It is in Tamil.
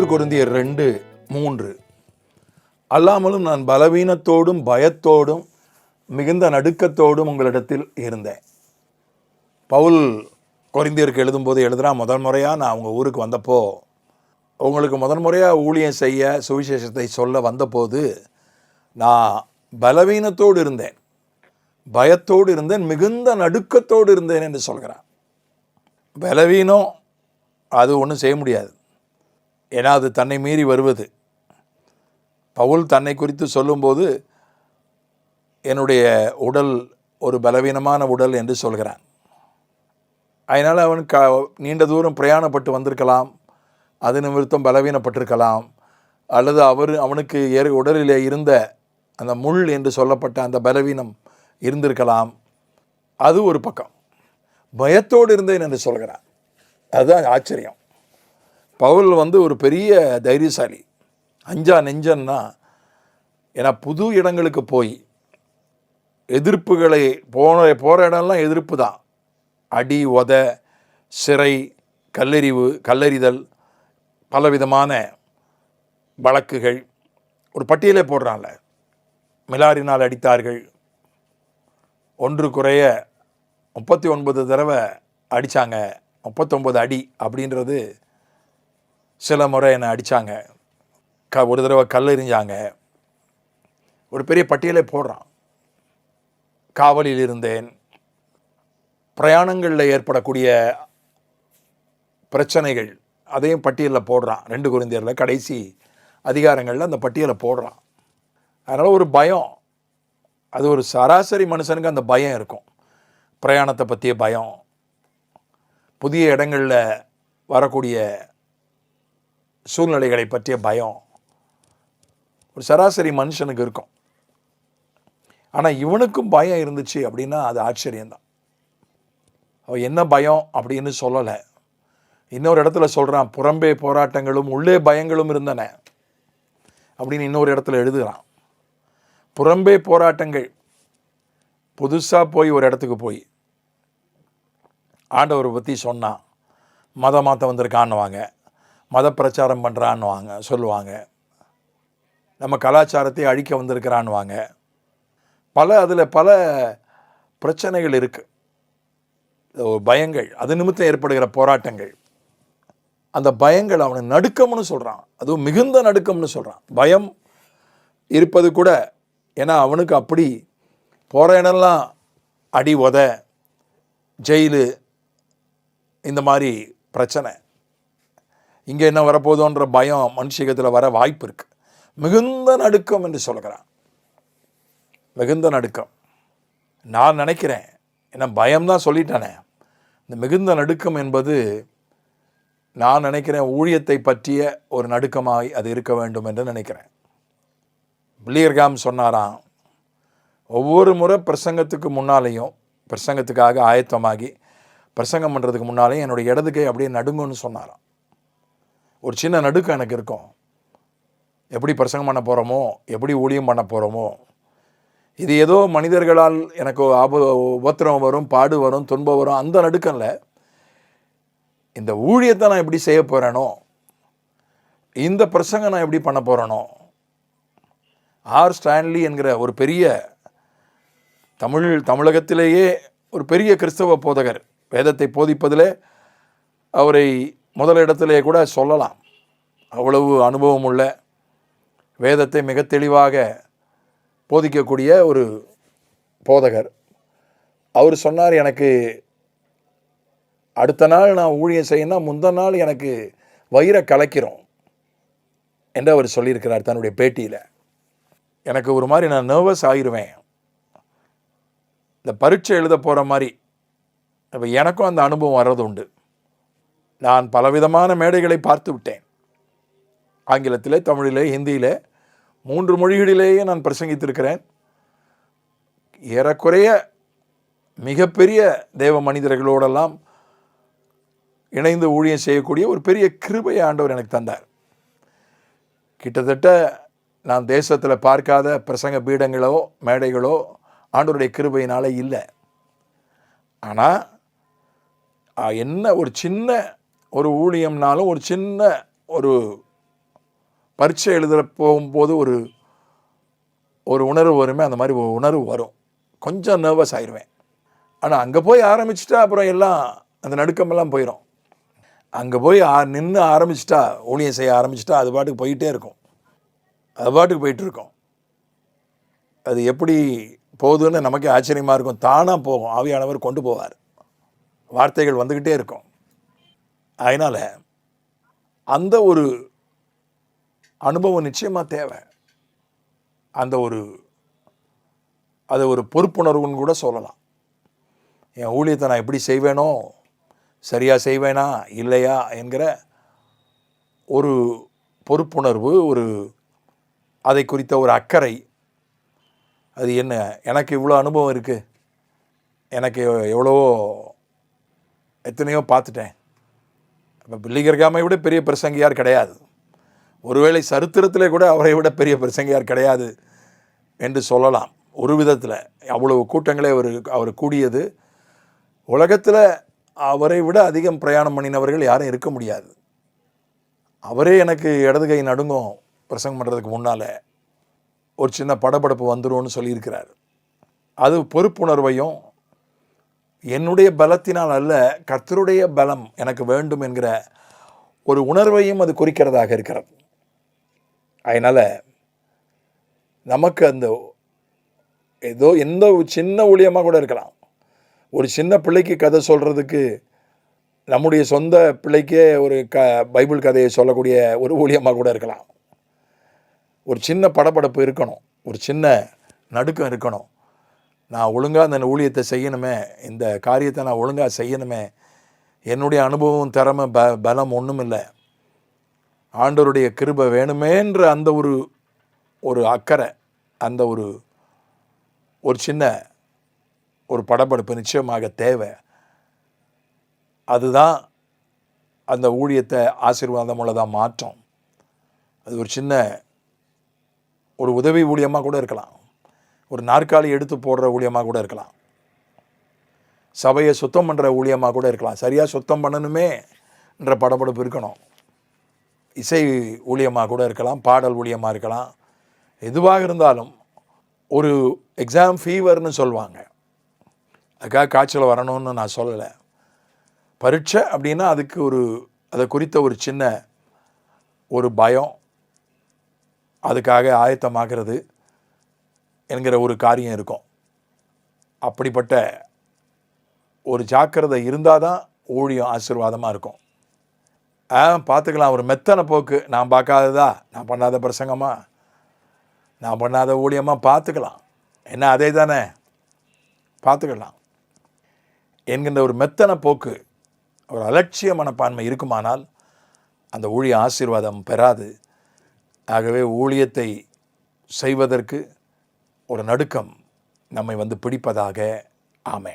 ஒன்று குருந்தியர் ரெண்டு மூன்று. அல்லாமலும் நான் பலவீனத்தோடும் பயத்தோடும் மிகுந்த நடுக்கத்தோடும் உங்களிடத்தில் இருந்தேன். பவுல் கொரிந்தியருக்கு எழுதும்போது எழுதுனா முதல் முறையாக நான் அவங்க ஊருக்கு வந்தப்போ உங்களுக்கு முதல் முறையாக ஊழியம் செய்ய சுவிசேஷத்தை சொல்ல வந்தபோது நான் பலவீனத்தோடு இருந்தேன். பயத்தோடு இருந்தேன் மிகுந்த நடுக்கத்தோடு இருந்தேன் என்று சொல்கிறான். பலவீனம் அது ஒன்றும் செய்ய முடியாது. ஏன்னா அது தன்னை மீறி வருவது. பவுல் தன்னை குறித்து சொல்லும்போது என்னுடைய உடல் ஒரு பலவீனமான உடல் என்று சொல்கிறான். அதனால் அவன் க நீண்ட தூரம் பிரயாணப்பட்டு வந்திருக்கலாம். அது நிமித்தம் பலவீனப்பட்டிருக்கலாம். அல்லது அவர் அவனுக்கு ஏற உடலிலே இருந்த அந்த முள் என்று சொல்லப்பட்ட அந்த பலவீனம் இருந்திருக்கலாம். அது ஒரு பக்கம். பயத்தோடு இருந்தேன் என்று சொல்கிறான். அதுதான் ஆச்சரியம். பவுல் வந்து ஒரு பெரிய தைரியசாலி. அஞ்சா நெஞ்சன்னா ஏன்னா புது இடங்களுக்கு போய் எதிர்ப்புகளை போன போகிற இடம்லாம் எதிர்ப்பு தான். அடி உத சிறை கல்லெறிவு கல்லெறிதல் பலவிதமான வழக்குகள். ஒரு பட்டியலே போடுறான்ல. மிலாரினால் அடித்தார்கள். ஒன்று குறைய முப்பத்தி ஒன்பது தடவை அடித்தாங்க முப்பத்தொம்பது அடி அப்படின்றது சில முறை என்னை அடித்தாங்க க ஒரு தடவை கல் எறிஞ்சாங்க. ஒரு பெரிய பட்டியலை போடுறான். காவலில் இருந்தேன். பிரயாணங்களில் ஏற்படக்கூடிய பிரச்சனைகள் அதையும் பட்டியலில் போடுறான். ரெண்டு குருந்தியரில் கடைசி அதிகாரங்களில் அந்த பட்டியலை போடுறான். அதனால் ஒரு பயம். அது ஒரு சராசரி மனுஷனுக்கு அந்த பயம் இருக்கும். பிரயாணத்தை பற்றிய பயம். புதிய இடங்களில் வரக்கூடிய சூழ்நிலைகளை பற்றிய பயம். ஒரு சராசரி மனுஷனுக்கு இருக்கும். ஆனால் இவனுக்கும் பயம் இருந்துச்சு அப்படின்னா அது ஆச்சரியம்தான். அவன் என்ன பயம் அப்படின்னு சொல்லலை. இன்னொரு இடத்துல சொல்கிறான் புறம்பே போராட்டங்களும் உள்ளே பயங்களும் இருந்தன. அப்படின்னு இன்னொரு இடத்துல எழுதுகிறான் புறம்பே போராட்டங்கள். புதுசாக போய் ஒரு இடத்துக்கு போய் ஆண்டவரை பற்றி சொன்னான். மதம் மாற்ற வந்திருக்கான்னுவாங்க. மத பிரச்சாரம் பண்ணுறான்னுவாங்க சொல்லுவாங்க. நம்ம கலாச்சாரத்தை அழிக்க வந்திருக்கிறான்னுவாங்க. பல அதில் பல பிரச்சனைகள் இருக்குது பயங்கள். அது நிமித்தம் ஏற்படுகிற போராட்டங்கள். அந்த பயங்கள் அவனை நடுக்கம்னு சொல்கிறான் அதுவும் மிகுந்த நடுக்கம்னு சொல்கிறான் பயம் இருப்பது கூட ஏன்னா அவனுக்கு அப்படி போகிற இடம்லாம் அடி உத ஜெயிலு இந்த மாதிரி பிரச்சனை. இங்கே என்ன வரப்போதோன்ற பயம் மனுஷகத்தில் வர வாய்ப்பு இருக்குது மிகுந்த நடுக்கம் என்று சொல்கிறான். மிகுந்த நடுக்கம். நான் நினைக்கிறேன் ஏன்னா பயம்தான் சொல்லிட்டானே. இந்த மிகுந்த நடுக்கம் என்பது நான் நினைக்கிறேன் ஊழியத்தை பற்றிய ஒரு நடுக்கமாய் அது இருக்க வேண்டும் என்று நினைக்கிறேன். பிள்ளையர்காம் சொன்னாராம் ஒவ்வொரு முறை பிரசங்கத்துக்கு முன்னாலேயும் பிரசங்கத்துக்காக ஆயத்தமாகி பிரசங்கம் பண்ணுறதுக்கு முன்னாலேயும் என்னுடைய இடது அப்படியே நடுங்குன்னு சொன்னாராம். ஒரு சின்ன நடுக்கம் எனக்கு இருக்கும். எப்படி பிரசங்கம் பண்ண போகிறோமோ எப்படி ஊழியம் பண்ண போகிறோமோ இது ஏதோ மனிதர்களால் எனக்கு ஆப உபத்திரம் வரும் பாடு வரும் துன்பம் வரும் அந்த நடுக்கம் இந்த ஊழியத்தை நான் எப்படி செய்ய போகிறேனோ இந்த பிரசங்கம் நான் எப்படி பண்ண போகிறேனோ ஆர். ஸ்டான்லி என்கிற ஒரு பெரிய தமிழ் தமிழகத்திலேயே ஒரு பெரிய கிறிஸ்தவ போதகர் வேதத்தை போதிப்பதில் அவரை முதலிடத்திலே கூட சொல்லலாம். அவ்வளவு அனுபவம் உள்ள வேதத்தை மிக தெளிவாக போதிக்கக்கூடிய ஒரு போதகர். அவர் சொன்னார் எனக்கு அடுத்த நாள் நான் ஊழியம் செய்யணும் முந்தின நாள் எனக்கு வயிறை கலைக்கிறோம் என்று அவர் சொல்லியிருக்கிறார் தன்னுடைய பேட்டியில். எனக்கு ஒரு மாதிரி நான் நர்வஸ் ஆகிருவேன் இந்த பரீட்சை எழுத போகிற மாதிரி இப்போ எனக்கும் அந்த அனுபவம் வர்றது உண்டு. நான் பலவிதமான மேடைகளை பார்த்து விட்டேன். ஆங்கிலத்திலே தமிழிலே ஹிந்தியிலே மூன்று மொழிகளிலேயே நான் பிரசங்கித்திருக்கிறேன். ஏறக்குறைய மிகப்பெரிய தேவ மனிதர்களோடெல்லாம் இணைந்து ஊழியம் செய்யக்கூடிய ஒரு பெரிய கிருபை ஆண்டவர் எனக்கு தந்தார். கிட்டத்தட்ட நான் தேசத்தில் பார்க்காத பிரசங்க பீடங்களோ மேடைகளோ ஆண்டவருடைய கிருபையினால் இல்லை. ஆனால் என்ன ஒரு சின்ன ஒரு ஊழியம்னாலும் ஒரு சின்ன ஒரு பரீட்சை எழுத போகும்போது ஒரு ஒரு உணர்வு வருமே அந்த மாதிரி ஒரு உணர்வு வரும். கொஞ்சம் நர்வஸ் ஆயிடுவேன் ஆனால் அங்கே போய் ஆரம்பிச்சிட்டா அப்புறம் எல்லாம் அந்த நடுக்கமெல்லாம் போயிடும் அங்கே போய் ஆ நின்று ஆரம்பிச்சிட்டா ஊழியம் செய்ய ஆரம்பிச்சிட்டா அது பாட்டுக்கு போயிட்டே இருக்கும். அது பாட்டுக்கு போயிட்டுருக்கோம் அது எப்படி போகுதுன்னு நமக்கே ஆச்சரியமாக இருக்கும். தானாக போகும். ஆவியானவர் கொண்டு போவார். வார்த்தைகள் வந்துக்கிட்டே இருக்கும். அதனால் அந்த ஒரு அனுபவம் நிச்சயமாக தேவை. அந்த ஒரு அதை ஒரு பொறுப்புணர்வுன்னு கூட சொல்லலாம். என் ஊழியத்தை நான் எப்படி செய்வேனோ சரியாக செய்வேனா இல்லையா என்கிற ஒரு பொறுப்புணர்வு ஒரு அதை குறித்த ஒரு அக்கறை. அது என்ன எனக்கு இவ்வளோ அனுபவம் இருக்குது எனக்கு எவ்வளவோ எத்தனையோ பார்த்துட்டேன். இப்போ பில்லிகர்காமை விட பெரிய பிரசங்கியார் கிடையாது. ஒருவேளை சரித்திரத்திலே கூட அவரை விட பெரிய பிரசங்கியார் கிடையாது என்று சொல்லலாம். ஒரு விதத்தில் அவ்வளவு கூட்டங்களே அவர் அவர் கூடியது. உலகத்தில் அவரை விட அதிகம் பிரயாணம் பண்ணினவர்கள் யாரும் இருக்க முடியாது. அவரே எனக்கு இடது கை நடுங்கும் பிரசங்கம் பண்ணுறதுக்கு முன்னால் ஒரு சின்ன படபடப்பு வந்துரும்னு சொல்லியிருக்கிறார். அது பொறுப்புணர்வையும் என்னுடைய பலத்தினால் அல்ல கர்த்தருடைய பலம் எனக்கு வேண்டும் என்கிற ஒரு உணர்வையும் அது குறிக்கிறதாக இருக்கிறது. அதனால் நமக்கு அந்த ஏதோ எந்த ஒரு சின்ன ஊழியமாக கூட இருக்கலாம். ஒரு சின்ன பிள்ளைக்கு கதை சொல்கிறதுக்கு நம்முடைய சொந்த பிள்ளைக்கே ஒரு க பைபிள் கதையை சொல்லக்கூடிய ஒரு ஊழியமாக கூட இருக்கலாம். ஒரு சின்ன படபடப்பு இருக்கணும். ஒரு சின்ன நடுக்கம் இருக்கணும். நான் ஒழுங்காக அந்த ஊழியத்தை செய்யணுமே இந்த காரியத்தை நான் ஒழுங்காக செய்யணுமே என்னுடைய அனுபவம் திறமை ப பலம் ஒன்றும் இல்லை ஆண்டவருடைய கிருபை வேணுமேன்ற அந்த ஒரு ஒரு அக்கறை அந்த ஒரு ஒரு சின்ன ஒரு படபடப்பு நிச்சயமாக தேவை. அதுதான் அந்த ஊழியத்தை ஆசீர்வாதம் உள்ளதாக மாற்றும். அது ஒரு சின்ன ஒரு உதவி ஊழியமாக கூட இருக்கலாம். ஒரு நாற்காலி எடுத்து போடுற ஊழியமாக கூட இருக்கலாம். சபையை சுத்தம் பண்ணுற ஊழியமாக கூட இருக்கலாம். சரியாக சுத்தம் பண்ணணுமே என்ற படபடப்பு இருக்கணும். இசை ஊழியமாக கூட இருக்கலாம் பாடல் ஊழியமாக இருக்கலாம். எதுவாக இருந்தாலும் ஒரு எக்ஸாம் ஃபீவர்னு சொல்லுவாங்க. அதுக்காக காய்ச்சல் வரணும்னு நான் சொல்லலை. பரீட்சை அப்படின்னா அதுக்கு ஒரு அதை குறித்த ஒரு சின்ன ஒரு பயம். அதுக்காக ஆயத்தமாகிறது. என்கிற ஒரு காரியம் இருக்கும். அப்படிப்பட்ட ஒரு ஜாக்கிரதை இருந்தால் தான் ஊழியம் ஆசீர்வாதமாக இருக்கும். ஆ பார்த்துக்கலாம் ஒரு மெத்தனை போக்கு. நான் பார்க்காததா? நான் பண்ணாத பிரசங்கமாக நான் பண்ணாத ஊழியமாக பார்த்துக்கலாம் என்ன அதே தானே பார்த்துக்கலாம் என்கின்ற ஒரு மெத்தன போக்கு ஒரு அலட்சிய மனப்பான்மை இருக்குமானால் அந்த ஊழிய ஆசீர்வாதம் பெறாது. ஆகவே ஊழியத்தை செய்வதற்கு ஒரு நடுக்கம் நம்மை வந்து பிடிப்பதாக. ஆமே